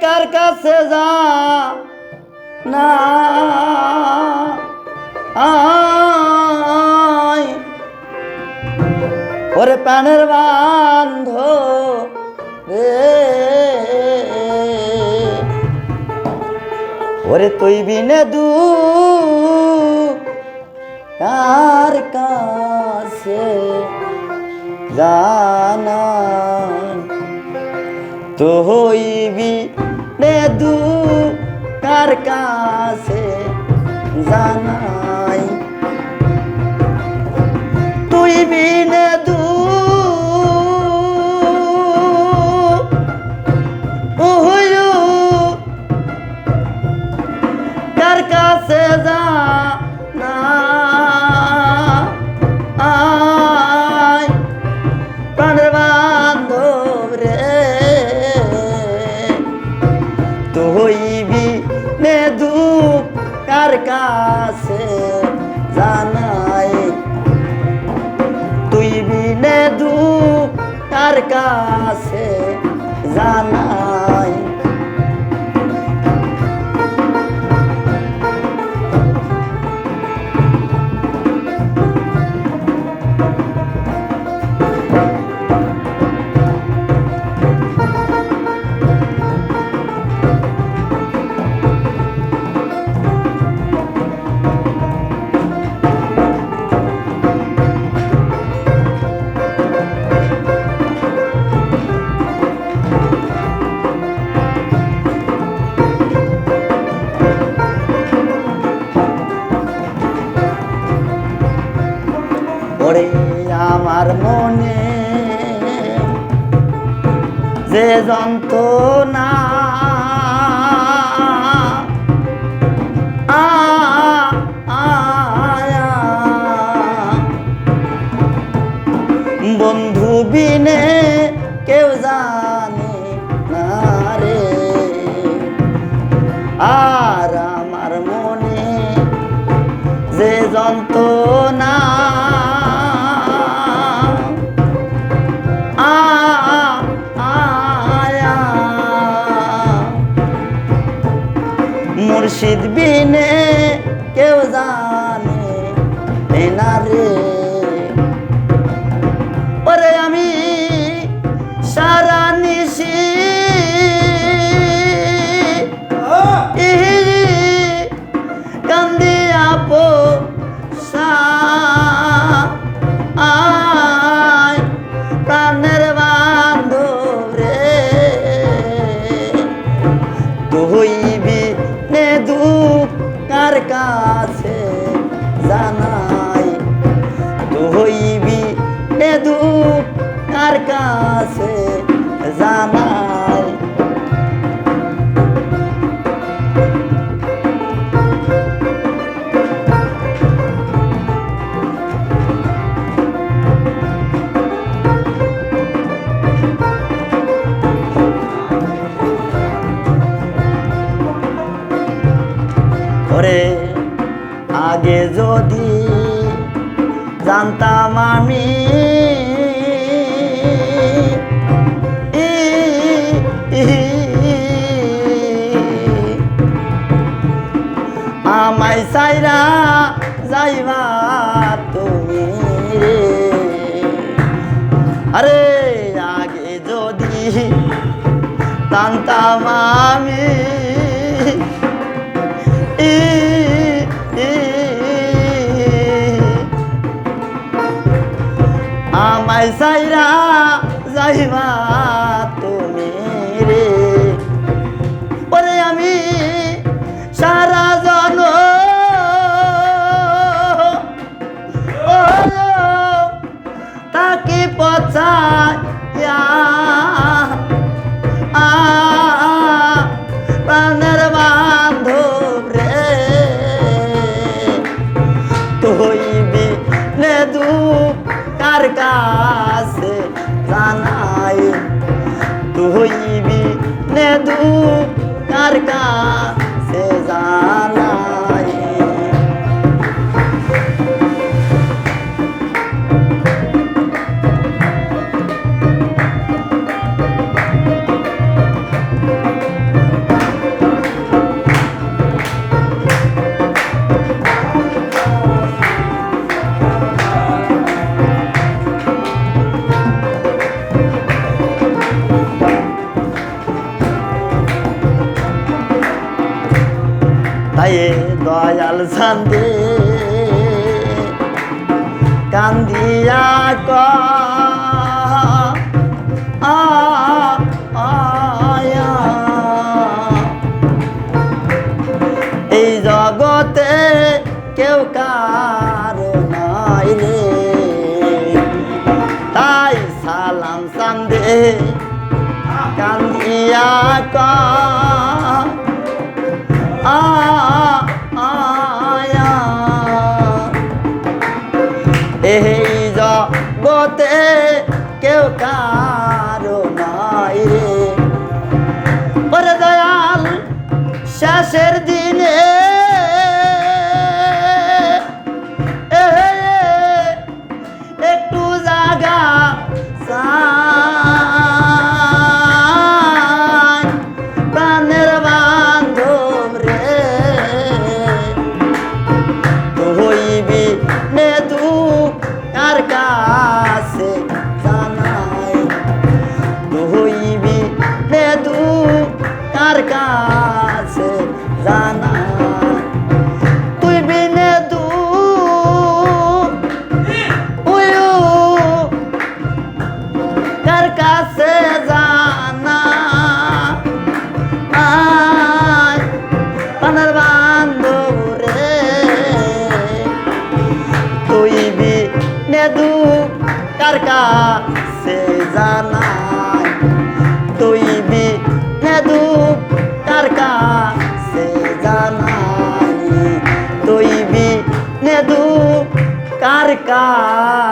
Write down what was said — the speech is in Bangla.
কার কাছে যা? না। ওরে প্রাণের বান্ধ রে ওরে তুই বিনে দু কার কাছে জানা তো হইবি নে দু কার কাছে জানাই। তুই বিনে কার কাছে জানাই তুই বিনে দু তার কাছে জানাই। মনে যে যন্ত্রণা আ। বন্ধু বিনে কেউ জানে না রে আর মুর্শিদ বিনে কেউ জানে না কাছে আরে আগে যদি জানতাম আমি আমায় সাইরা যাইবা। দয়াল সান্দে কান্দিয়া ক। এই জগতে কেউ কারও নাই তাই সালাম সান্দে কান্দিয়া কা। কারও নাই রে। ওরে দয়াল শেষের জানাই তৈবি নেদু কার কাছে জানাই। তৈবি নেদু কার কাছে